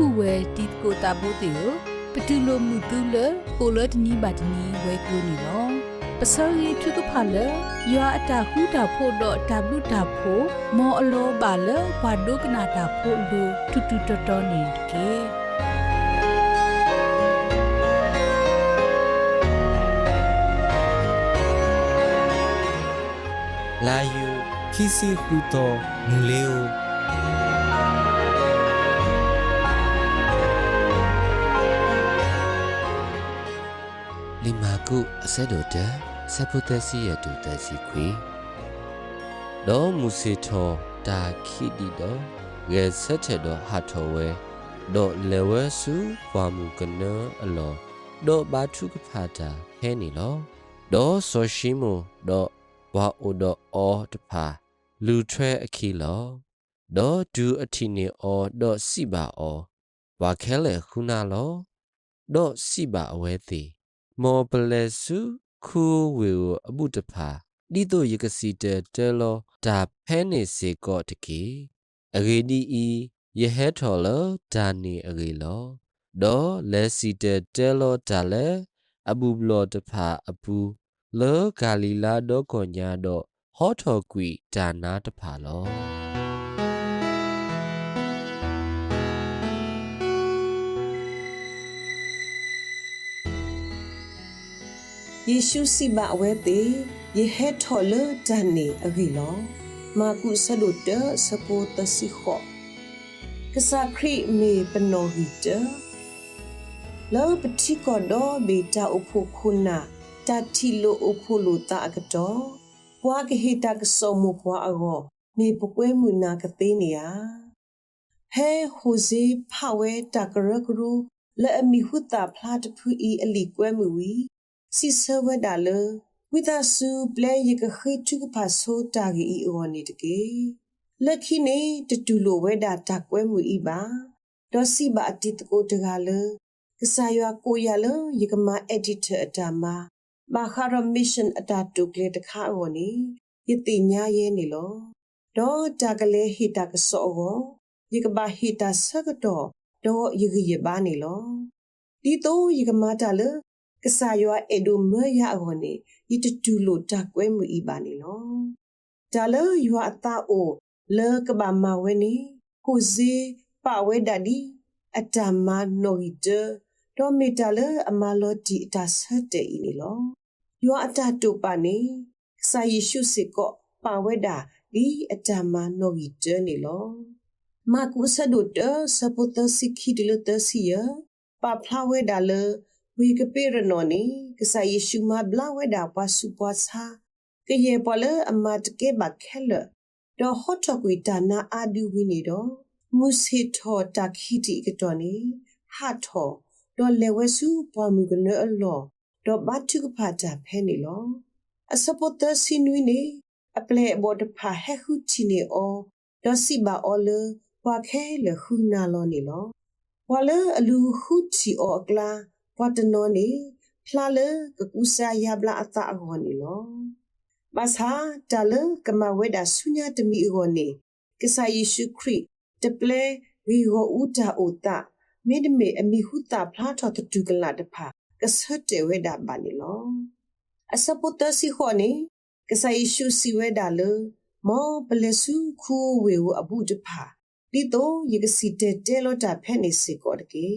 ခုဝဲတီကိုတာဘိုတေယပတူလိုမှုတူလကိုလတနီဘတ်နီဝဲကူနီလောပစောရီထုကဖလယွာအတာခုတာဖို့တော့တဘလူတာဖို့မောအလောပါလဘာဒုကနာတာဖို့လူတူတူတော်တော်နေကေလာယူခီစီဟူတော်မူလေအို ကုအဆက်တော်တဆပ်ပုသက်စီရတူတစီခွေဒေါ်မူစီထောတာခိဒီတော်ငယ်ဆက်ချက်တော်ဟာတော်ဝဲဒေါ်လေဝဲစုဘွာမူကနအလောဒေါ်ဘာထုကဖာတာဟဲနီလောဒေါ်ဆိုရှိမူဒေါ်ဝါအိုဒအောတဖာလူထွဲအခီလောဒေါ်ဒူအတီနေအောဒေါ်စီပါအောဝါခဲလေခုနာလောဒေါ်စီပါအဝဲသေး မောပလက်စုခူဝေဝအမှုတဖာဒီတို့ယကစီတဲတဲလောဒါဖဲနေစေကောတကေအဂေဒီဤယဟဲထော်လောဒါနေအဂေလောဒေါ်လက်စီတဲတဲလောဒါလေအဘူဘလောတဖာအပူလောဂါလီလာတော့ကောညာတော့ဟောထော်ကွီဒါနာတဖာလော ယေရှုစီဘအဝဲတေယေဟက်ထော်လဒန်နေအဂီလောမာကုဆဒုတစပိုတစီခောကစားခရီမေပနောဟီတလောပတိကောဒောဘေတာဥဖုခုနာတတိလိုဥဖုလိုတာအကတော်ဘွားကဟိတကစောမဘွားအောမေပကွဲမှုနာကသေးနေယဟဲဟိုဇေဖဝဲတကရကရူလဲအမီဟုတာဖလာတဖူဤအလီကွဲမှုဝီ စီဆဝဒါလဝိဒါစုပလေယကခိတုကပါဆိုတာဂီဤအောနေတကေလက်ခိနေတတူလိုဝဲတာတကွဲမှုဤပါဒေါ်စီဘာအတိတကိုတကလကဆာယကိုရလယကမအက်ဒီတာအတမဘာခရမစ်ရှင်အတာတုကလေတခါအောနေယတိညာရဲနေလောဒေါ်တကလေဟိတကဆောအောယကဘာဟိတဆကတော့ဒေါ်ယဂိယဘာနေလောဒီတော့ယကမတာလ ကဆာယောအေဒိုမရအောနေဤတတူလိုတကွဲမှုဤပါနေလောဒါလယောအတာအိုလေကဘာမဝဲနေဟိုဇေပါဝဲဒါဒီအတမနိုဟီတဒေါ်မီတလအမလောတီအတာဆက်တဲ့ဤနေလောယောအတာတူပါနေဆာယေရှုစစ်ကောပါဝဲဒါဒီအတမနိုဟီတနေလောမာကုဆဒုတစပုတစိခိတလတစီယပါဖလာဝဲဒါလေ ဝီကပေရနောနီကဆာယေရှုမဘလာဝဲဒါပွားစုပွားစာကရေပေါ်လအမတ်ကေဘခဲလတော့ဟော့တော့ကွေဒါနာအာဒူဝီနေတော့မုစီထောတခိတိကတော်နီဟာထောတော့လေဝဲစုပွားမှုကနအလောတော့ဘတ်တုကဖာတာဖဲနေလောအစပတစင်ဝီနေအပလေဘောဒဖာဟဲခုချီနေအောတော့စီဘာအောလပွားခဲလခုနာလောနေလောဝါလအလူခုချီအောကလာ ဝတ်တနောနေဖလာလကကူဆာယဘလာအတာအဟောနေလောမဆာတလကမဝဲဒါဆုညာတမီဟောနေကဆာယေရှုခရစ်တပလေဝီဟောဥတာဥတာမေဒမေအမီဟုတာဖလာထောတတူကလာတဖာကဆတ်တေဝဲဒါပါနေလောအစပုတစီဟောနေကဆာယေရှုစီဝဲဒါလမောပလက်စုခူဝေဝအဘူးတဖာဒီတော့ယကစီတဲတဲလောတာဖဲနေစေကောတကေ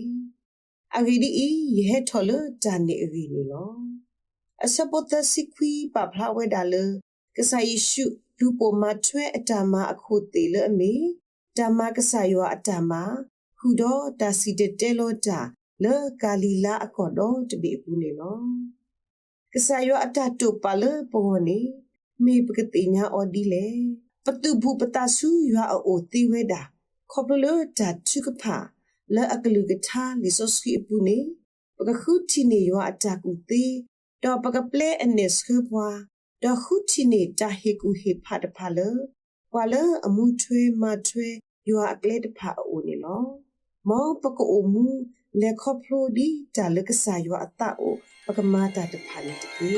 အဂီဒီဤယေထော်လတန်နေအဂီနီလောအစပတစီခွီပပလာဝဲဒါလကဆာယေရှုလူပေါ်မှာထွဲအတမအခုတေလအမီဓမ္မကဆာယောအတမဟူတော့တာစီတတဲလောတာလေကာလီလာအကောတော့တပိကူနေလောကဆာယောအတတုပလပေါ်နေမေပကတိညာအော်ဒီလေပတုဘူးပတဆူရွာအိုတိဝဲတာခေါပလတာချုကဖာ လဲအကလူကထားလီဆိုစကီပူနေပကခုတီနေယောအတကူတေတော့ပကပလေအနစ်ခပွားတော့ခုတီနေတာဟေကူဟေဖတ်ဖာလကွာလအမှုထွေးမထွေးယောအကလေတဖာအိုနေလောမောပကအိုမူလေခေါပလိုဒီတာလကဆာယောအတအိုပကမာတာတဖာနေတကေ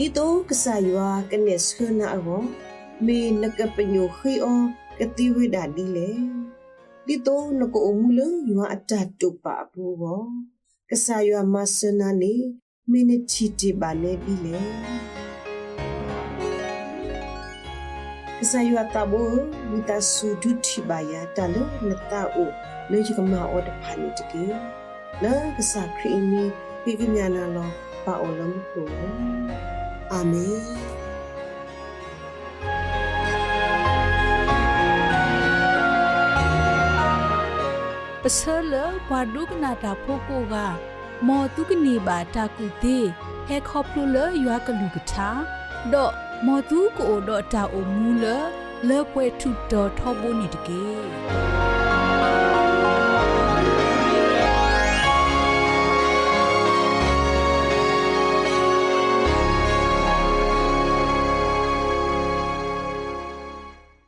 ဒီတော့ကစားရွာကနေစခနာအောမေနကပညိုခိအောကတိဝိဒါဒီလေဒီတော့နကိုအမှုလရွာအတတုပဘူဘောကစားရွာမဆနာနေမိနချီတီပါနေပြီလေကစားရွာတဘူဝိတဆူဒုတိပါယာတလနတာအိုလေချကမအော်တဖာနေတကေလာကစားခရီမီပိကညာနာလောပါအိုလမ်ကို အာမင်ပစလဘွာဒုကနာတာဖိုကိုကမောတုကနေပါတာကူတေဟဲခေါပလူလရွာကလူကထာဒေါ်မောတုကိုဒေါ်တာအိုမူလလေပွဲထုတော်ထောဘိုနေတကေ